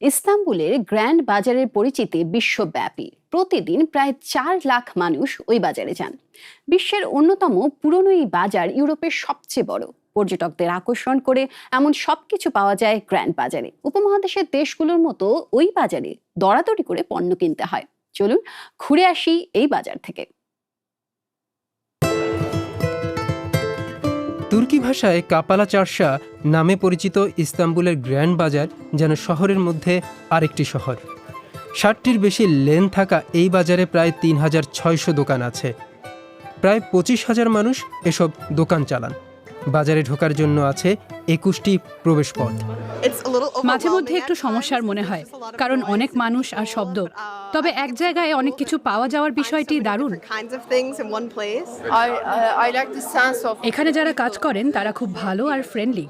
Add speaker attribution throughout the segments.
Speaker 1: ইস্তাম্বুলের grand বাজারের পরিচিতি বিশ্বব্যাপী। প্রতিদিন প্রায় চার লাখ মানুষ ওই বাজারে যান। বিশ্বের অন্যতম পুরনো এই বাজার ইউরোপের সবচেয়ে বড়। পর্যটকদের আকর্ষণ করে এমন সব কিছু পাওয়া যায় গ্র্যান্ড বাজারে। উপমহাদেশের দেশগুলোর মতো ওই বাজারে দরাদরি করে পণ্য কিনতে হয়। চলুন ঘুরে আসি এই বাজার থেকে।
Speaker 2: তুর্কি ভাষায় কাপালা চারশা নামে পরিচিত ইস্তাম্বুলের গ্র্যান্ড বাজার যেন শহরের মধ্যে আরেকটি শহর। ষাটটির বেশি লেন থাকা এই বাজারে প্রায় তিন হাজার ছয়শো দোকান আছে। প্রায় পঁচিশ হাজার মানুষ এসব দোকান চালান। বাজারে ঢোকার জন্য আছে একুশটি প্রবেশপথ।
Speaker 3: মাঝে মধ্যে একটু সমস্যার মনে হয় কারণ অনেক মানুষ আর শব্দ। তবে এক জায়গায় অনেক কিছু পাওয়া যাওয়ার বিষয়টি দারুণ।
Speaker 4: Uh,
Speaker 3: এখানে যারা কাজ করেন তারা খুব ভালো আর ফ্রেন্ডলি.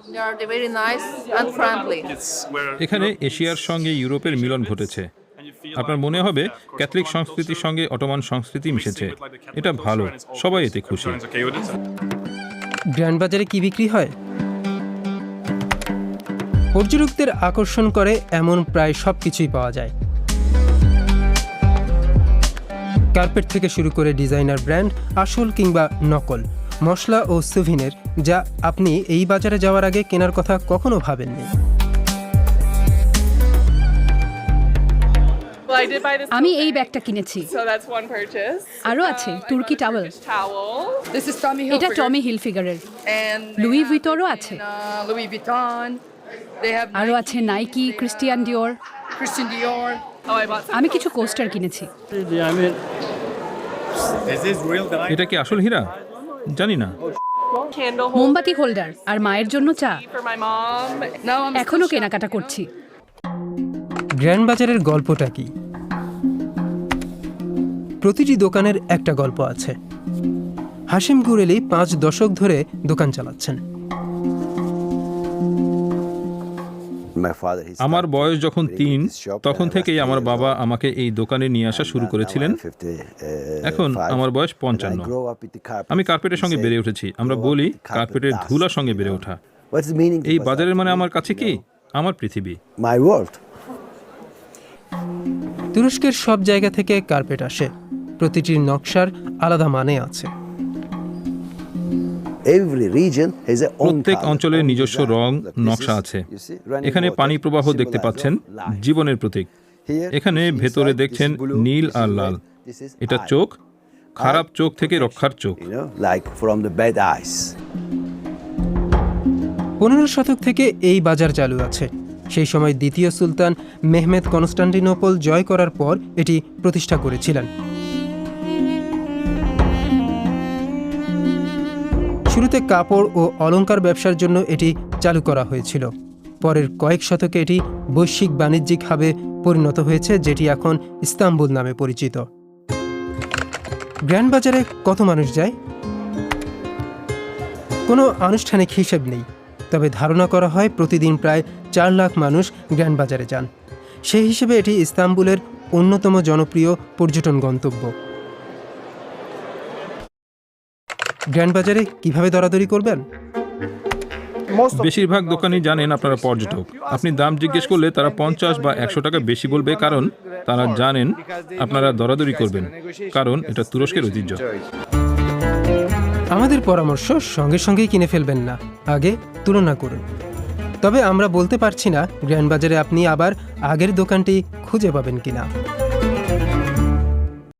Speaker 5: এখানে এশিয়ার সঙ্গে ইউরোপের মিলন ঘটেছে। আপনার মনে হবে ক্যাথলিক সংস্কৃতির সঙ্গে অটোমান সংস্কৃতি মিশেছে। এটা ভালো সবাই এতে খুশি।
Speaker 2: গ্র্যান্ড বাজারে কি বিক্রি হয়? পর্যটকদের আকর্ষণ করে এমন প্রায় সব কিছুই পাওয়া যায়। কার্পেট থেকে শুরু করে ডিজাইনার ব্র্যান্ড, আসল কিংবা নকল, মশলা ও সুভিনের, যা আপনি এই বাজারে যাওয়ার আগে কেনার কথা কখনো ভাবেননি।
Speaker 3: আমি এই ব্যাগটা কিনেছি। আরও আছে তুর্কি টাওয়েল এটা টমি
Speaker 4: হিল ফিগারের
Speaker 3: লুই
Speaker 4: ভিটরও
Speaker 3: আছে। আরও আছে নাইকি ক্রিস্টিয়ান ডিওর আমি কিছু কোস্টার কিনেছি।
Speaker 5: এটা কি আসল হীরা? জানি না।
Speaker 3: মোমবাতি হোল্ডার আর মায়ের জন্য চা। এখনও কেনাকাটা করছি।
Speaker 2: গ্র্যান্ড বাজারের গল্পটা কি? প্রতিটি দোকানের একটা গল্প আছে। হাসিম গুরেলি পাঁচ দশক ধরে দোকান চালাচ্ছেন।
Speaker 5: আমার বয়স যখন তিন তখন থেকেই আমার বাবা আমাকে এই দোকানে নিয়ে আসা শুরু করেছিলেন। এখন আমার বয়স পঞ্চান্ন। আমি কার্পেটের সঙ্গে বেড়ে উঠেছি। আমরা বলি কার্পেটের ধুলার সঙ্গে বেড়ে ওঠা। এই বাজারের মানে আমার কাছে কি? আমার পৃথিবী।
Speaker 2: তুরস্কের সব জায়গা থেকে কার্পেট আসে। প্রতিটির নকশার আলাদা মানে আছে।
Speaker 5: প্রত্যেক অঞ্চলের নিজস্ব. রং নকশা আছে। এখানে পানি প্রবাহ দেখতে পাচ্ছেন জীবনের প্রতীক। এখানে ভেতরে দেখছেন নীল আর লাল। এটা চোখ খারাপ চোখ থেকে রক্ষার চোখ।
Speaker 2: পনেরো শতক থেকে এই বাজার চালু আছে। সেই সময় দ্বিতীয় সুলতান মেহমেদ কনস্টান্টিনোপল জয় করার পর এটি প্রতিষ্ঠা করেছিলেন। শুরুতে কাপড় ও অলংকার ব্যবসার জন্য এটি চালু করা হয়েছিল। পরের কয়েক শতকে এটি বৈশ্বিক বাণিজ্যিক হাবে পরিণত হয়েছে, যেটি এখন ইস্তাম্বুল নামে পরিচিত। গ্র্যান্ড বাজারে কত মানুষ যায়? কোনো আনুষ্ঠানিক হিসেব নেই, তবে ধারণা করা হয় প্রতিদিন প্রায় চার লাখ মানুষ গ্র্যান্ড বাজারে যান। সেই হিসেবে এটি ইস্তাম্বুলের অন্যতম জনপ্রিয় পর্যটন গন্তব্য। গ্র্যান্ড বাজারে কীভাবে দরাদরি করবেন?
Speaker 5: বেশিরভাগ দোকানই জানেন আপনারা পর্যটক। আপনি দাম জিজ্ঞেস করলে তারা পঞ্চাশ বা একশো টাকা বেশি বলবে কারণ তারা জানেন আপনারা দরাদরি করবেন কারণ এটা তুরস্কের ঐতিহ্য।
Speaker 2: আমাদের পরামর্শ সঙ্গে সঙ্গেই কিনে ফেলবেন না আগে তুলনা করুন। তবে আমরা বলতে পারছি না গ্র্যান্ড বাজারে আপনি আবার আগের দোকানটি খুঁজে পাবেন কিনা।